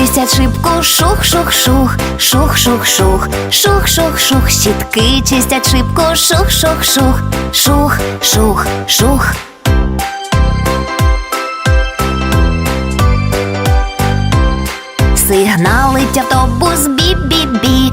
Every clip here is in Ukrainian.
Чистять шибку, шух-шух-шух, шух-шух-шух, шух-шух-шух, щітки чистять шибку, шух-шух-шух, шух-шух-шух. Сигналить автобус бі-бі-бі,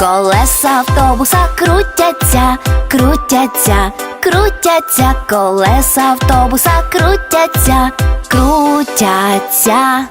Колеса автобуса крутяться, крутяться, крутяться, колеса автобуса крутяться, крутяться.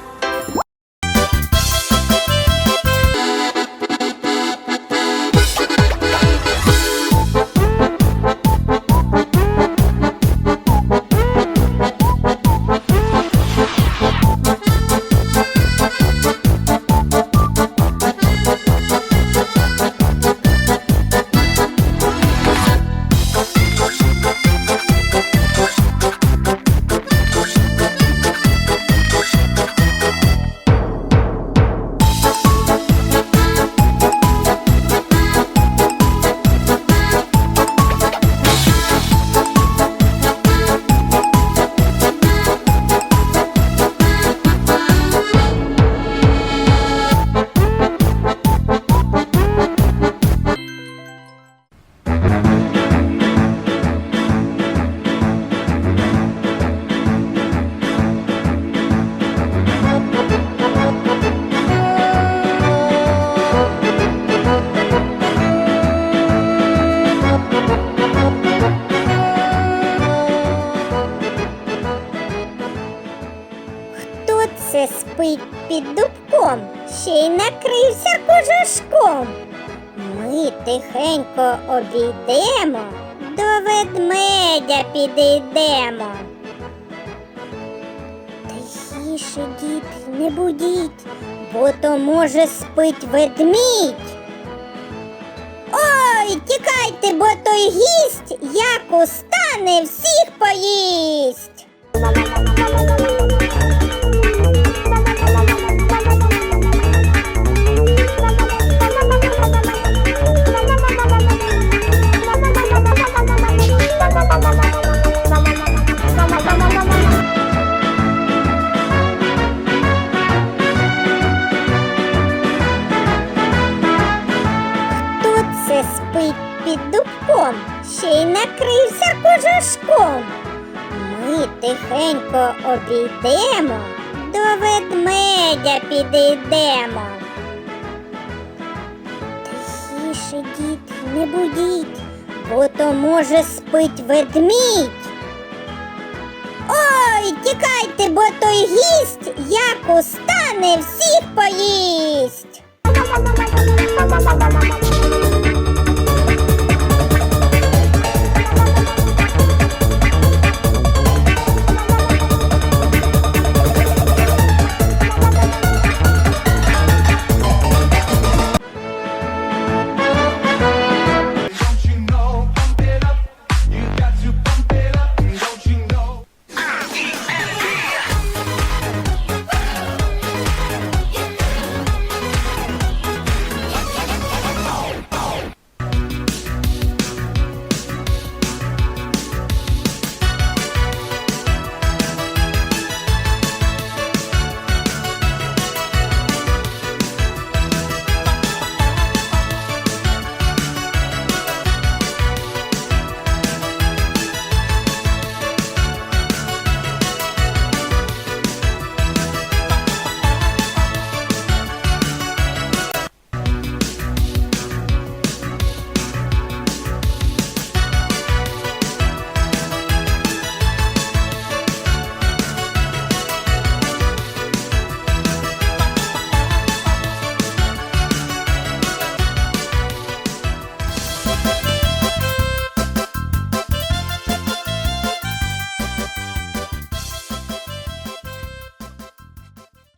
Під ще й накрився кожушком? Ми тихенько обійдемо, до ведмедя підійдемо. Тихіше, діти, не будіть, бо то може спить ведмідь. Ой, тікайте, бо той гість, як устане, всіх поїсть. під дубком, ще й накрився кожушком. Ми тихенько обійдемо, до ведмедя підійдемо. Тихіше, дід, не будіть, бо то, може, спить ведмідь. Ой, тікайте, бо той гість, як устане всіх поїсть.